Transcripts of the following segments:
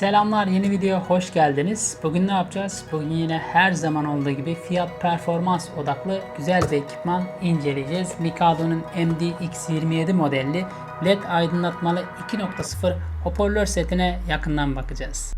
Selamlar yeni videoya hoş geldiniz. Bugün ne yapacağız? Bugün yine her zaman olduğu gibi fiyat performans odaklı güzel bir ekipman inceleyeceğiz. Mikado'nun MD-X27 modelli LED aydınlatmalı 2.0 hoparlör setine yakından bakacağız.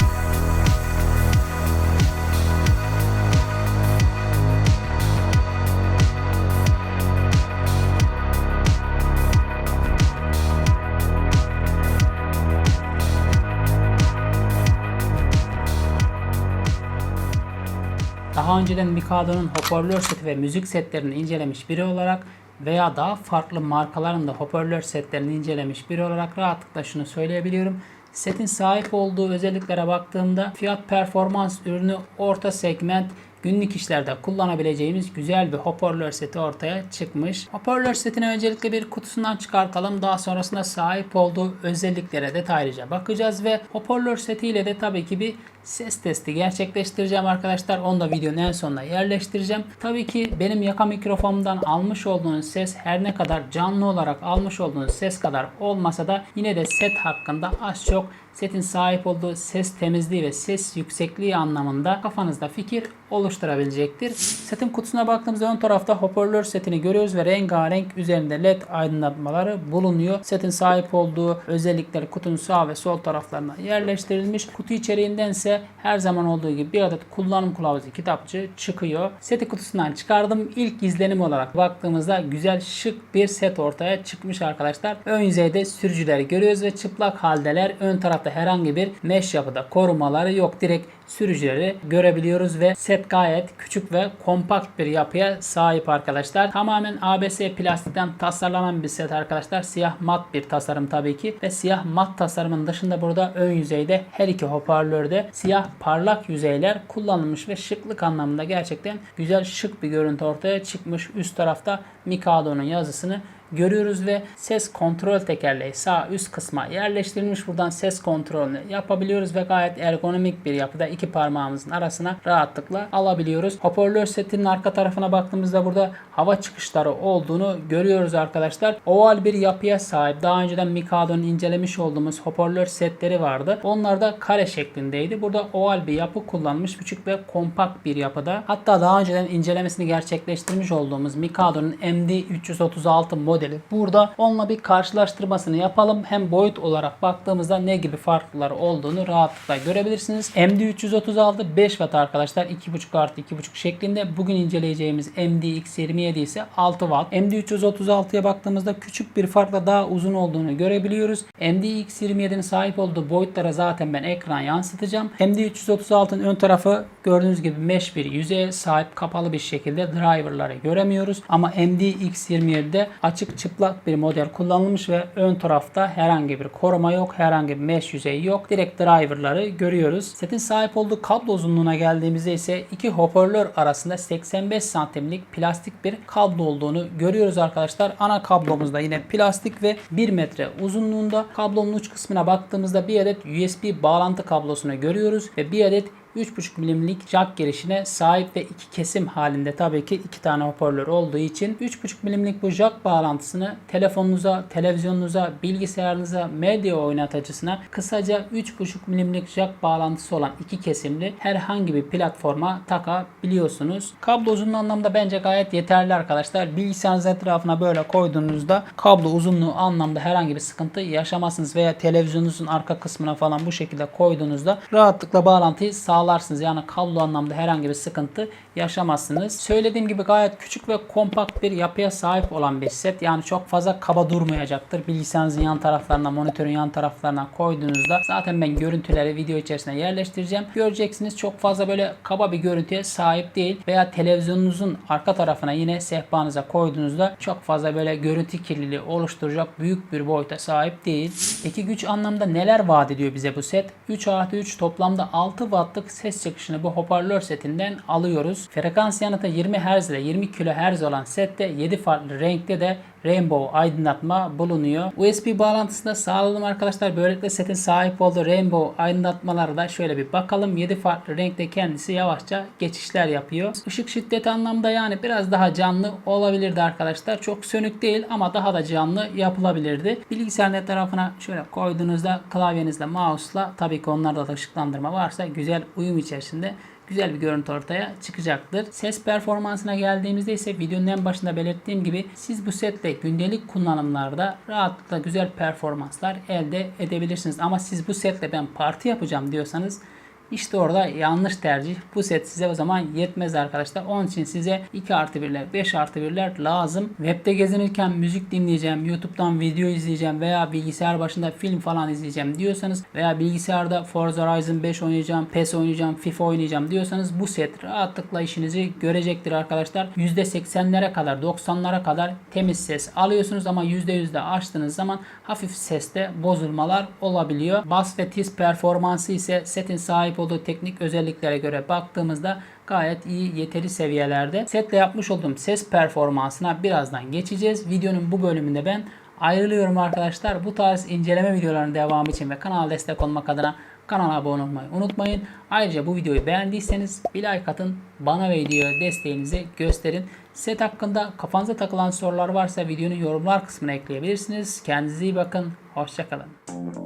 Daha önceden Mikado'nun hoparlör seti ve müzik setlerini incelemiş biri olarak veya daha farklı markaların da hoparlör setlerini incelemiş biri olarak rahatlıkla şunu söyleyebiliyorum. Setin sahip olduğu özelliklere baktığımda fiyat performans ürünü orta segment günlük işlerde kullanabileceğimiz güzel bir hoparlör seti ortaya çıkmış. Hoparlör setini öncelikle bir kutusundan çıkartalım. Daha sonrasında sahip olduğu özelliklere detaylıca bakacağız ve hoparlör setiyle de tabii ki bir ses testi gerçekleştireceğim arkadaşlar. Onu da videonun en sonuna yerleştireceğim. Tabii ki benim yaka mikrofonumdan almış olduğunuz ses her ne kadar canlı olarak almış olduğunuz ses kadar olmasa da yine de set hakkında az çok setin sahip olduğu ses temizliği ve ses yüksekliği anlamında kafanızda fikir oluşturabilecektir. Setin kutusuna baktığımızda ön tarafta hoparlör setini görüyoruz ve rengarenk üzerinde led aydınlatmaları bulunuyor. Setin sahip olduğu özellikler kutunun sağ ve sol taraflarına yerleştirilmiş. Kutu içeriğinden ise her zaman olduğu gibi bir adet kullanım kılavuzu kitapçı çıkıyor. Seti kutusundan çıkardım. İlk izlenim olarak baktığımızda güzel şık bir set ortaya çıkmış arkadaşlar. Ön yüzeyde sürücüleri görüyoruz ve çıplak haldeler. Ön tarafta herhangi bir mesh yapıda korumaları yok. Direkt sürücüleri görebiliyoruz ve set gayet küçük ve kompakt bir yapıya sahip arkadaşlar. Tamamen ABS plastikten tasarlanan bir set arkadaşlar. Siyah mat bir tasarım tabii ki ve siyah mat tasarımın dışında burada ön yüzeyde her iki hoparlörde siyah parlak yüzeyler kullanılmış ve şıklık anlamında gerçekten güzel şık bir görüntü ortaya çıkmış. Üst tarafta Mikado'nun yazısını görüyoruz ve ses kontrol tekerleği sağ üst kısma yerleştirilmiş. Buradan ses kontrolünü yapabiliyoruz ve gayet ergonomik bir yapıda iki parmağımızın arasına rahatlıkla alabiliyoruz. Hoparlör setinin arka tarafına baktığımızda burada hava çıkışları olduğunu görüyoruz arkadaşlar. Oval bir yapıya sahip. Daha önceden Mikado'nun incelemiş olduğumuz hoparlör setleri vardı. Onlar da kare şeklindeydi. Burada oval bir yapı kullanmış. Küçük ve kompakt bir yapıda. Hatta daha önceden incelemesini gerçekleştirmiş olduğumuz Mikado'nun MD336 modeli. Burada onunla bir karşılaştırmasını yapalım. Hem boyut olarak baktığımızda ne gibi farklar olduğunu rahatlıkla görebilirsiniz. MD336 5 Watt arkadaşlar. 2.5 artı 2.5 şeklinde. Bugün inceleyeceğimiz MDX27 ise 6 Watt. MD336'ya baktığımızda küçük bir farkla daha uzun olduğunu görebiliyoruz. MDX27'nin sahip olduğu boyutlara zaten ben ekran yansıtacağım. MD336'ın ön tarafı gördüğünüz gibi mesh bir yüzeye sahip kapalı bir şekilde driverları göremiyoruz. Ama MDX27'de açık çıplak bir model kullanılmış ve ön tarafta herhangi bir koruma yok. Herhangi bir mesh yüzeyi yok. Direkt driverları görüyoruz. Setin sahip olduğu kablo uzunluğuna geldiğimizde ise iki hoparlör arasında 85 santimlik plastik bir kablo olduğunu görüyoruz arkadaşlar. Ana kablomuz da yine plastik ve 1 metre uzunluğunda. Kablonun uç kısmına baktığımızda bir adet USB bağlantı kablosunu görüyoruz ve bir adet 3.5 milimlik jack girişine sahip ve iki kesim halinde tabii ki iki tane hoparlör olduğu için 3.5 milimlik bu jack bağlantısını telefonunuza, televizyonunuza, bilgisayarınıza, medya oynatıcısına kısaca 3.5 milimlik jack bağlantısı olan iki kesimli herhangi bir platforma takabiliyorsunuz. Kablo uzunluğu anlamda bence gayet yeterli arkadaşlar. Bilgisayarınız etrafına böyle koyduğunuzda kablo uzunluğu anlamda herhangi bir sıkıntı yaşamazsınız veya televizyonunuzun arka kısmına falan bu şekilde koyduğunuzda rahatlıkla bağlantıyı sağlarsınız sağlarsınız. Yani kablo anlamda herhangi bir sıkıntı yaşamazsınız. Söylediğim gibi gayet küçük ve kompakt bir yapıya sahip olan bir set. Yani çok fazla kaba durmayacaktır. Bilgisayarınızın yan taraflarına, monitörün yan taraflarına koyduğunuzda zaten ben görüntüleri video içerisine yerleştireceğim. Göreceksiniz çok fazla böyle kaba bir görüntüye sahip değil. Veya televizyonunuzun arka tarafına yine sehpanıza koyduğunuzda çok fazla böyle görüntü kirliliği oluşturacak büyük bir boyuta sahip değil. Peki güç anlamda neler vaat ediyor bize bu set? 3 artı 3 toplamda 6 wattlık ses çıkışını bu hoparlör setinden alıyoruz. Frekans yanıtı 20 Hz ile 20 kHz olan sette 7 farklı renkte de Rainbow aydınlatma bulunuyor. USB bağlantısında sağladım arkadaşlar. Böylelikle setin sahip olduğu Rainbow aydınlatmaları da şöyle bir bakalım. 7 farklı renkte kendisi yavaşça geçişler yapıyor. Işık şiddeti anlamda yani biraz daha canlı olabilirdi arkadaşlar. Çok sönük değil ama daha da canlı yapılabilirdi. Bilgisayar net tarafına şöyle koyduğunuzda klavyenizle mouse'la tabii ki onlarda da ışıklandırma varsa güzel uyum içerisinde güzel bir görüntü ortaya çıkacaktır. Ses performansına geldiğimizde ise videonun en başında belirttiğim gibi siz bu setle gündelik kullanımlarda rahatlıkla güzel performanslar elde edebilirsiniz. Ama siz bu setle ben parti yapacağım diyorsanız işte orada yanlış tercih. Bu set size o zaman yetmez arkadaşlar. Onun için size 2 artı 1'ler 5 artı 1'ler lazım. Webde gezinirken müzik dinleyeceğim, YouTube'dan video izleyeceğim veya bilgisayar başında film falan izleyeceğim diyorsanız veya bilgisayarda Forza Horizon 5 oynayacağım, PES oynayacağım, FIFA oynayacağım diyorsanız bu set rahatlıkla işinizi görecektir arkadaşlar. %80'lere kadar 90'lara kadar temiz ses alıyorsunuz ama %100'de açtığınız zaman hafif seste bozulmalar olabiliyor. Bas ve tiz performansı ise setin sahip olduğu teknik özelliklere göre baktığımızda gayet iyi yeteri seviyelerde. Setle yapmış olduğum ses performansına birazdan geçeceğiz. Videonun bu bölümünde ben ayrılıyorum arkadaşlar. Bu tarz inceleme videolarının devamı için ve kanala destek olmak adına kanala abone olmayı unutmayın. Ayrıca bu videoyu beğendiyseniz bir like atın. Bana ve videoya desteğinizi gösterin. Set hakkında kafanıza takılan sorular varsa videonun yorumlar kısmına ekleyebilirsiniz. Kendinize iyi bakın. Hoşçakalın.